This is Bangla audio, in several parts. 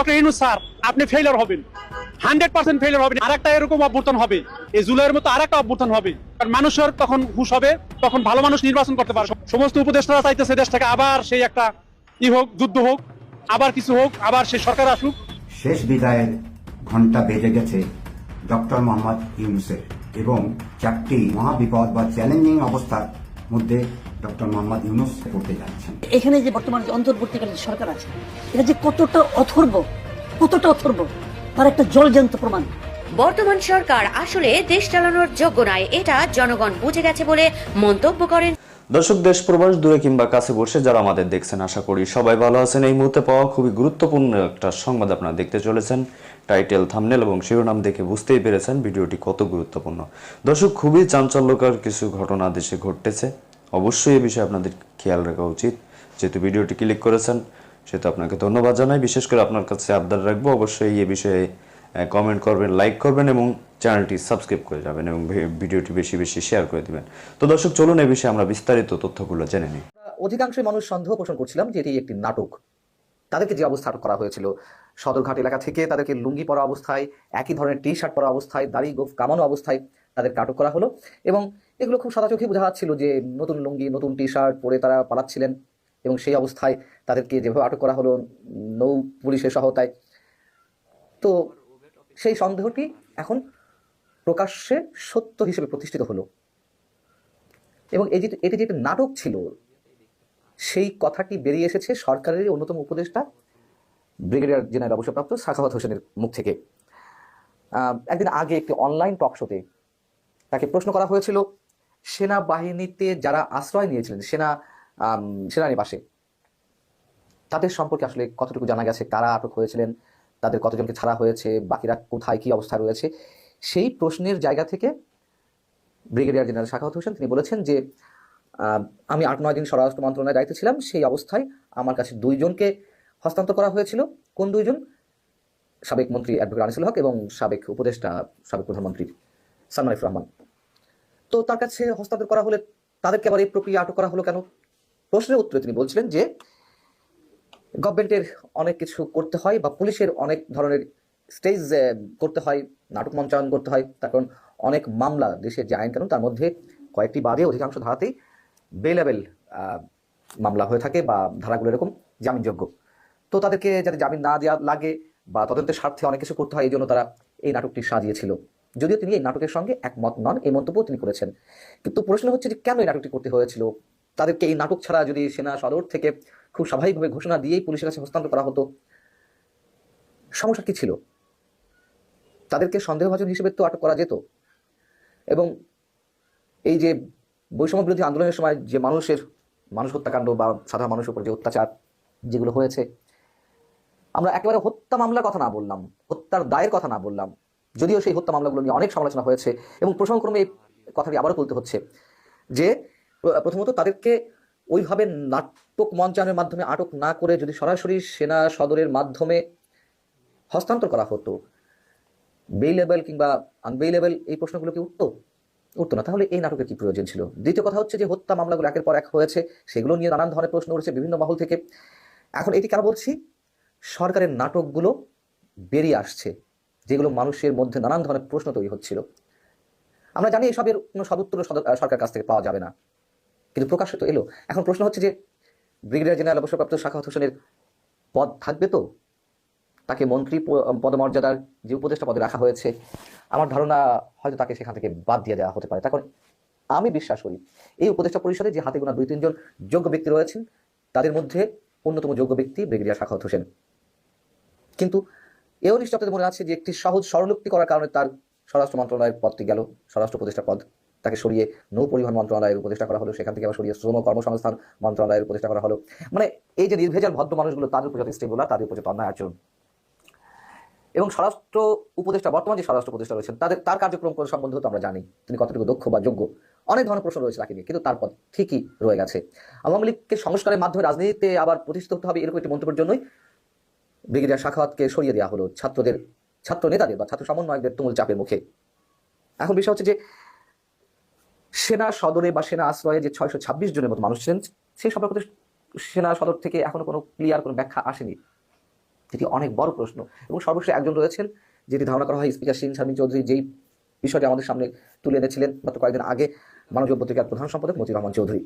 ডক্টর ইনু স্যার, আপনি ফেইলার হবেন। হান্ড্রেড পার্সেন্ট ফেইলার হবেন। আর একটা এরকম অভ্যর্থন হবে। এই জুলাইয়ের মতো আর একটা অভ্যর্থন হবে। কারণ মানুষের তখন হুশ হবে, তখন ভালো মানুষ নির্বাচন করতে সমস্ত উপদেষ্টারা চাইতেছে আবার সেই একটা ই হোক, যুদ্ধ হোক, আবার কিছু হোক, আবার সরকার আসুক। শেষ বিদায়ের ঘণ্টা বেজে গেছে ডক্টর মোহাম্মদ ইউনুসের এবং চারটি মহাবিপদ বা চ্যালেঞ্জিং অবস্থার মধ্যে ডক্টর মোহাম্মদ ইউনুস পড়তে যাচ্ছেন। এখানে যে বর্তমান যে অন্তর্বর্তীকালীন সরকার আছে এটা যে কতটা অথর্ব কতটা অথর্ব তার একটা জলজান্ত প্রমাণ। বর্তমান সরকার আসলে দেশ চালানোর যোগ্য নয় এটা জনগণ বুঝে গেছে বলে মন্তব্য করেন। দর্শক দেশ প্রবাস দূরে কিংবা কাছে বসে যারা আমাদের দেখছেন আশা করি সবাই ভালো আছেন। এই মুহূর্তে পাওয়া খুবই গুরুত্বপূর্ণ একটা সংবাদ আপনারা দেখতে চলেছেন। টাইটেল থামনেল এবং শিরোনাম দেখে বুঝতেই পেরেছেন ভিডিওটি কত গুরুত্বপূর্ণ। দর্শক খুবই চাঞ্চল্যকর কিছু ঘটনা দেশে ঘটতেছে। অবশ্যই এই বিষয়ে আপনাদের খেয়াল রাখা উচিত। যেহেতু ভিডিওটি ক্লিক করেছেন, সেহেতু আপনাকে ধন্যবাদ জানাই। বিশেষ করে আপনার কাছে আবদার রাখব, অবশ্যই এই বিষয়ে কমেন্ট করবেন লাইক করবেন এবং চ্যানেলটি সাবস্ক্রাইব করে যাবেন এবং ভিডিওটি বেশি বেশি শেয়ার করে দিবেন। তো দর্শক, চলুন এই বিষয়ে আমরা বিস্তারিত তথ্যগুলো জেনে নিই। অধিকাংশ মানুষ সন্দেহ পোষণ করছিলাম যে এটি একটি নাটক। তাদেরকে যে অবস্থা করা হয়েছিল, সদরঘাট এলাকা থেকে তাদেরকে লুঙ্গি পরা অবস্থায়, একই ধরনের টি শার্ট পরা অবস্থায়, দাড়ি গোফ কামানো অবস্থায় তাদেরকে আটক করা হলো এবং এগুলো খুব সাদা চোখে বোঝা যাচ্ছিল যে নতুন লুঙ্গি, নতুন টি শার্ট পরে তারা পালাচ্ছিলেন এবং সেই অবস্থায় তাদেরকে যেভাবে আটক করা হলো নৌ পুলিশের সহায়তায়। তো সেই সন্দেহটি এখন প্রকাশ্যে সত্য হিসেবে প্রতিষ্ঠিত হলো। এবং এই যে এটি যে একটি নাটক ছিল, সেই কথাটি বেরিয়ে এসেছে সরকারের অন্যতম উপদেষ্টা, ব্রিগেডিয়ার জেনারেল অবসরপ্রাপ্ত সাখাওয়াত হোসেনের মুখ থেকে। একদিন আগে একটি অনলাইন টক শোতে তাকে প্রশ্ন করা হয়েছিল সেনাবাহিনীতে যারা আশ্রয় নিয়েছিলেন, সেনা সেনানিবাসে, তাদের সম্পর্কে আসলে কতটুকু জানা গেছে? কারা আটক হয়েছিলেন? তাদের কতজনকে ছাড়া হয়েছে? বাকিরা কোথায়? কি অবস্থা রয়েছে? সেই প্রশ্নের জায়গা থেকে ব্রিগেডিয়ার জেনারেল শাখাওয়াত হোসেন, তিনি বলেছেন যে আমি আট নয় দিন স্বরাষ্ট্র মন্ত্রণালয়ের দায়িত্বে ছিলাম। সেই অবস্থায় আমার কাছে দুইজনকে হস্তান্তর করা হয়েছিল। কোন দুইজন? সাবেক মন্ত্রী অ্যাডভোকেট আনিসুল হক এবং সাবেক উপদেষ্টা, সাবেক প্রধানমন্ত্রী সালমান আরিফ রহমান। তো তার কাছে হস্তান্তর করা হলে তাদেরকে আবার এই প্রক্রিয়া আটক করা হলো কেন? প্রশ্নের উত্তরে তিনি বলছিলেন যে, গভর্নমেন্টের অনেক কিছু করতে হয় বা পুলিশের অনেক ধরনের স্টেজ করতে হয়, নাটক মঞ্চায়ন করতে হয়। তার কারণ অনেক মামলা দেশের যে আইন কানুন তার মধ্যে কয়েকটি বাদে অধিকাংশ ধারাতেই বেলেবেল মামলা হয়ে থাকে বা ধারাগুলো এরকম জামিনযোগ্য। তো তাদেরকে যাতে জামিন না দেওয়া লাগে বা তদন্তের স্বার্থে অনেক কিছু করতে হয়, এই জন্য তারা এই নাটকটি সাজিয়েছিল। যদিও তিনি এই নাটকের সঙ্গে একমত নন, এই মন্তব্য তিনি করেছেন। কিন্তু প্রশ্ন হচ্ছে যে কেন এই নাটকটি করতে হয়েছিল? তাদেরকে এই নাটক ছাড়া যদি সেনা সদর থেকে খুব স্বাভাবিকভাবে ঘোষণা দিয়েই পুলিশের কাছে হস্তান্তর করা হতো, সমস্যা কি ছিল? তাদেরকে সন্দেহভাজন হিসেবে তো আটক করা যেত। এবং এই যে বৈষম্য বিরোধী আন্দোলনের সময় যে মানুষের মানুষ হত্যাকাণ্ড বা সাধারণ মানুষের উপর যে অত্যাচার যেগুলো হয়েছে, আমরা একেবারে হত্যা মামলার কথা না বললাম, হত্যার দায়ের কথা না বললাম। যদিও সেই হত্যা মামলাগুলো নিয়ে অনেক সমালোচনা হয়েছে এবং প্রসঙ্গক্রমে এই কথাটি আবারও তুলতে হচ্ছে যে প্রথমত তাদেরকে ওইভাবে নাটক মঞ্চায়নের মাধ্যমে আটক না করে যদি সরাসরি সেনা সদরের মাধ্যমে হস্তান্তর করা হতো, বেইলেবল কিংবা আনবেইলেবল এই প্রশ্নগুলো কি উঠতো? উঠতো না। তাহলে এই নাটকের কি প্রয়োজন ছিল? দ্বিতীয় কথা হচ্ছে যে, হত্যা মামলাগুলো একের পর এক হয়েছে, সেগুলো নিয়ে নানান ধরনের প্রশ্ন উঠেছে বিভিন্ন মহল থেকে। এখন এটি কেন বলছি? সরকারের নাটকগুলো বেরিয়ে আসছে। যেগুলো মানুষের মধ্যে নানান ধরনের প্রশ্ন তৈরি হচ্ছিল। আমরা জানি এসবের কোনো সদুত্তর সরকার কাছ থেকে পাওয়া যাবে না। কিন্তু প্রকাশ্য তো এলো। এখন প্রশ্ন হচ্ছে যে, ব্রিগেডিয়ার জেনারেল অবসরপ্রাপ্ত শাখাওয়াত হোসেনের পদ থাকবে তো? তাকে মন্ত্রী পদমর্যাদার যে উপদেষ্টা পদে রাখা হয়েছে, আমার ধারণা হয়তো তাকে সেখান থেকে বাদ দিয়ে দেওয়া হতে পারে। তখন আমি বিশ্বাস করি, এই উপদেষ্টা পরিষদে যে হাতে গোনা দুই, তিনজন যোগ্য ব্যক্তি রয়েছেন, তাদের মধ্যে অন্যতম যোগ্য ব্যক্তি ব্রিগেডিয়ার শাখাওয়াত হোসেন। কিন্তু এও নিশ্চয়তা মনে আছে যে একটি সহজ স্বরলোক্তি করার কারণে তার স্বরাষ্ট্র মন্ত্রণালয়ের পদটি গেল। স্বরাষ্ট্র উপদেষ্টা পদ। তাকে সরিয়ে নৌ পরিবহন মন্ত্রণালয়ের উপদেষ্টা করা হলো। সেখান থেকে আবার সরিয়ে শ্রম কর্মসংস্থান মন্ত্রণালয়ের উপদেষ্টা করা হলো। মানে এই যে নির্ভেজাল ভদ্র মানুষগুলো, তাদের উপর যথেষ্ট বলা, তাদের উপর অন্যায় আচরণ। এবং স্বরাষ্ট্র উপদেষ্টা, বর্তমান যে স্বরাষ্ট্র উপদেষ্টা রয়েছেন, তাদের, তার কার্যক্রম কোন সম্বন্ধেও তো আমরা জানি। তিনি কতটুকু দক্ষ বা যোগ্য, অনেক ধরনের প্রশ্ন রয়েছে তাকে নিয়ে কিন্তু তার পদ ঠিকই রয়ে গেছে। আওয়ামী লীগকে সংস্কারের মাধ্যমে রাজনীতিতে আবার প্রতিষ্ঠিত হতে হবে এরকম একটি মন্তব্যের জন্যই ব্রিগেডিয়ার শাখাওয়াতকে সরিয়ে দেওয়া হলো ছাত্রদের ছাত্র নেতাদের বা ছাত্র সমন্বয়কদের তুমুল চাপের মুখে। এখন বিষয় হচ্ছে যে সেনা সদরে বা সেনা আশ্রয়ে যে ছয়শো ছাব্বিশ জনের মতো মানুষ ছিলেন সেই সম্পর্কে সেনা সদর থেকে এখনও কোনো ক্লিয়ার কোনো ব্যাখ্যা আসেনি। যেটি অনেক বড় প্রশ্ন। এবং সর্বশেষ একজন রয়েছেন যেটি ধারণা করা হয় স্পিকার শিন শারমিন চৌধুরী যেই বিষয়টি আমাদের সামনে তুলে এনেছিলেন গত কয়েকদিন আগে মাননীয় পত্রিকার প্রধান সম্পাদক মতিউর রহমান চৌধুরী।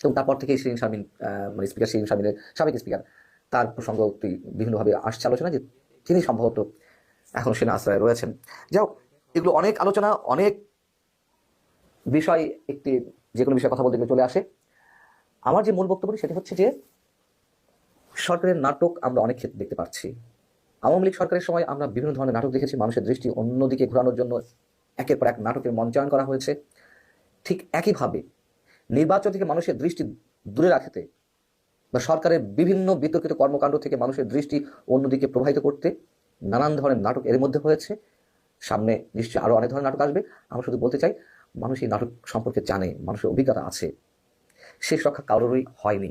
এবং তারপর থেকেই শিরিন শারমিন আহ, মানে স্পিকার শিরিন শারমিনের সাবেক স্পিকার। তার প্রসঙ্গটি বিভিন্নভাবে আসছে আলোচনা যে তিনি সম্ভবত এখন সেনা আশ্রয়ে রয়েছেন। হোক, এগুলো অনেক আলোচনা, অনেক বিষয়, একটি যে কোনো বিষয়ে কথা বলতে গেলে চলে আসে। আমার যে মূল বক্তব্য সেটি হচ্ছে যে, সরকারের নাটক আমরা অনেক ক্ষেত্রে দেখতে পাচ্ছি। আওয়ামী লীগ সরকারের সময় আমরা বিভিন্ন ধরনের নাটক দেখেছি, মানুষের দৃষ্টি অন্যদিকে ঘোরানোর জন্য একের পর এক নাটকের মঞ্চায়ন করা হয়েছে। ঠিক একইভাবে নির্বাচন থেকে মানুষের দৃষ্টি দূরে রাখতে বা সরকারের বিভিন্ন বিতর্কিত কর্মকাণ্ড থেকে মানুষের দৃষ্টি অন্যদিকে প্রবাহিত করতে নানান ধরনের নাটক এর মধ্যে হয়েছে। সামনে নিশ্চয়ই আরও অনেক ধরনের নাটক আসবে। আমরা শুধু বলতে চাই, মানুষ এই নাটক সম্পর্কে জানে, মানুষের অভিজ্ঞতা আছে। শেষ রক্ষা কারোরই হয়নি।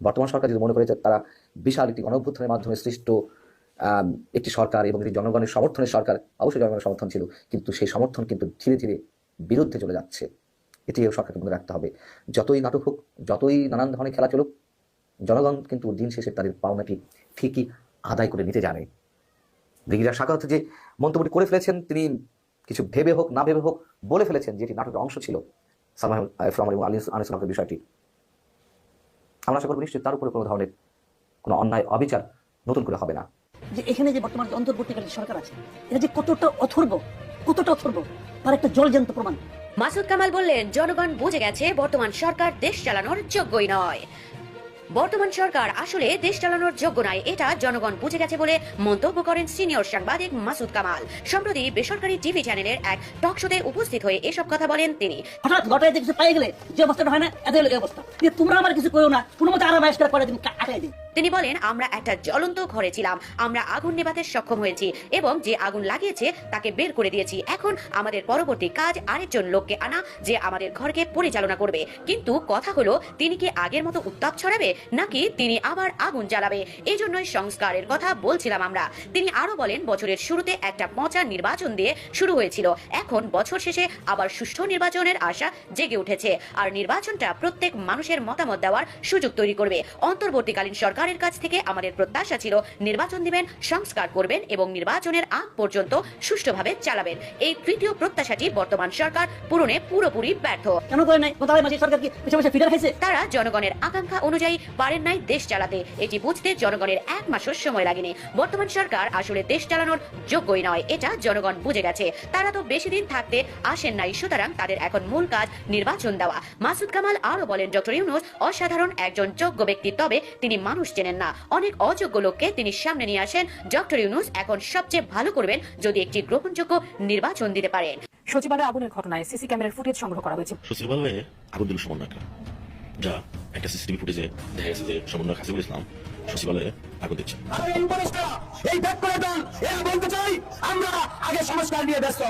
বর্তমান সরকার যদি মনে করে যে তারা বিশাল একটি গণঅভ্যুত্থানের মাধ্যমে সৃষ্ট একটি সরকার এবং একটি জনগণের সমর্থনের সরকার, অবশ্যই জনগণের সমর্থন ছিল। কিন্তু সেই সমর্থন কিন্তু ধীরে ধীরে বিরুদ্ধে চলে যাচ্ছে। এটিও সরকারকে মনে রাখতে হবে। যতই নাটক হোক, যতই নানান ধরনের খেলা চলুক জনগণ কিন্তু দিন শেষে তাদের পাওনাটি ঠিকই আদায় করে নিতে জানে। ব্রিগেডিয়ার শাখাত যে মন্তব্যটি করে ফেলেছেন তিনি কিছু ভেবে হোক না ভেবে হোক বলে ফেলেছেন যেটি নাটকের অংশ ছিল। সালমান ইফরাম এবং আলী আনিসুল বিষয়টি। আমরা আশা করব নিশ্চয়ই তার উপরে কোনো ধরনের কোনো অন্যায় অবিচার নতুন করে হবে না। যে এখানে যে বর্তমান যে অন্তর্বর্তীকালীন সরকার আছে এটা যে কতটা অথর্ব কতটা অথর্ব তার একটা জলজান্ত প্রমাণ। মাসুদ কামাল বললেন জনগণ বুঝে গেছে বর্তমান সরকার দেশ চালানোর যোগ্যই নয়। বর্তমান সরকার আসলে দেশ চালানোর যোগ্য নয়। এটা জনগণ বুঝে গেছে বলে মন্তব্য করেন সিনিয়র সাংবাদিক মাসুদ কামাল। সম্প্রতি বেসরকারি টিভি চ্যানেলের এক টক শোতে উপস্থিত হয়ে এসব কথা বলেন তিনি। হঠাৎ ঘটায় কিছু পাই গেলে যে অবস্থাটা হয় না, এদের অবস্থা। তোমরা আমার কিছু করো না, কোনো মতো আরাম করে দিন আটাই দিন। তিনি বলেন, আমরা একটা জ্বলন্ত ঘরে ছিলাম। আমরা আগুন নেভাতে সক্ষম হয়েছি এবং যে আগুন লাগিয়েছে তাকে বের করে দিয়েছি। এখন আমাদের পরবর্তী কাজ আরেকজন লোককে আনা, যে আমাদের ঘরকে পরিচালনা করবে। কিন্তু কথা হলো, তিনি কি আগের মতো উত্তাপ ছড়াবে, নাকি তিনি আবার আগুন জ্বালাবে? এই জন্যই সংস্কারের কথা বলছিলাম আমরা। তিনি আরও বলেন, বছরের শুরুতে একটা পচা নির্বাচন দিয়ে শুরু হয়েছিল। এখন বছর শেষে আবার সুষ্ঠু নির্বাচনের আশা জেগে উঠেছে। আর নির্বাচনটা প্রত্যেক মানুষের মতামত দেওয়ার সুযোগ তৈরি করবে। অন্তর্বর্তীকালীন সরকারের কাছ থেকে আমাদের প্রত্যাশা ছিল নির্বাচন দিবেন সংস্কার করবেন এবং নির্বাচনের আগ পর্যন্ত সুষ্ঠুভাবে চালাবেন। এই তৃতীয় প্রত্যাশাটি বর্তমান সরকার পূরণে পুরোপুরি ব্যর্থ। কেন করে নাই? কোথায় মাঝে সরকার কি পেছনে পেছনে ফিডার খাইছে? তারা জনগণের আকাঙ্ক্ষা অনুযায়ী পারেন নাই দেশ চালাতে। এটি বুঝতে জনগণের এক মাসও সময় লাগেনি। বর্তমান সরকার আসলে দেশ চালানোর যোগ্যই নয় এটা জনগণ বুঝে গেছে। তারা তো বেশি দিন থাকতে আসেন নাই সুতরাং তাদের এখন মূল কাজ নির্বাচন দেওয়া। মাসুদ কামাল আরও বলেন ডক্টর ইউনুস অসাধারণ একজন যোগ্য ব্যক্তি তবে তিনি মানুষ চেনেন না। অনেক অযোগ্য লোককে তিনি সামনে নিয়ে আসেন। ডক্টর ইউনুস এখন সবচেয়ে ভালো করবেন যদি একটি গ্রহণযোগ্য নির্বাচন দিতে পারেন। সচিবালয়ে আগুনের ঘটনায় সিসি ক্যামেরার ফুটেজ সংগ্রহ করা হয়েছে। সচিবালয়ে আগুন দিল সমন্বয়করা। যা একটা সিসিটিভি ফুটেজে দেখা গেছে যে সমন্বয়ক হাসিবুল ইসলাম সচিবালয়ে আগুন দিচ্ছে এই ব্যাক করে দেন। এরা বলতে চাই আমরা আগে সংস্কার নিয়ে ব্যস্ত।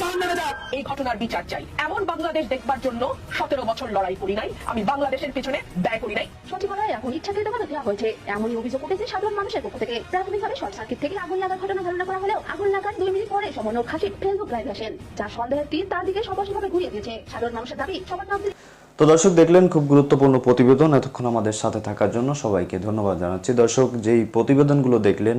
জাহান নেমে যাক এই ঘটনার বিচার চাই। এমন বাংলাদেশ দেখবার জন্য সতেরো বছর লড়াই করি নাই। আমি বাংলাদেশের পেছনে ব্যয় করি নাই। সচিবালয়ে আগুন ইচ্ছাকৃত ভাবে দেওয়া হয়েছে। এমনই অভিযোগ উঠেছে সাধারণ মানুষের পক্ষ থেকে। প্রাথমিকভাবে শর্ট সার্কিট থেকে আগুন লাগার ঘটনা ধারণা করা হলেও আগুন লাগার দুই মিনিট পরে সমন্বয় খাসি ফেসবুক লাইভ আসেন। যার সন্দেহের তীর তার দিকে সপষ্টভাবে ঘুরিয়ে দিয়েছে। সাধারণ মানুষের দাবি সবার নাম তো দর্শক দেখলেন খুব গুরুত্বপূর্ণ প্রতিবেদন এতক্ষণ আমাদের সাথে থাকার জন্য সবাইকে ধন্যবাদ জানাচ্ছি। দর্শক যেই প্রতিবেদনগুলো দেখলেন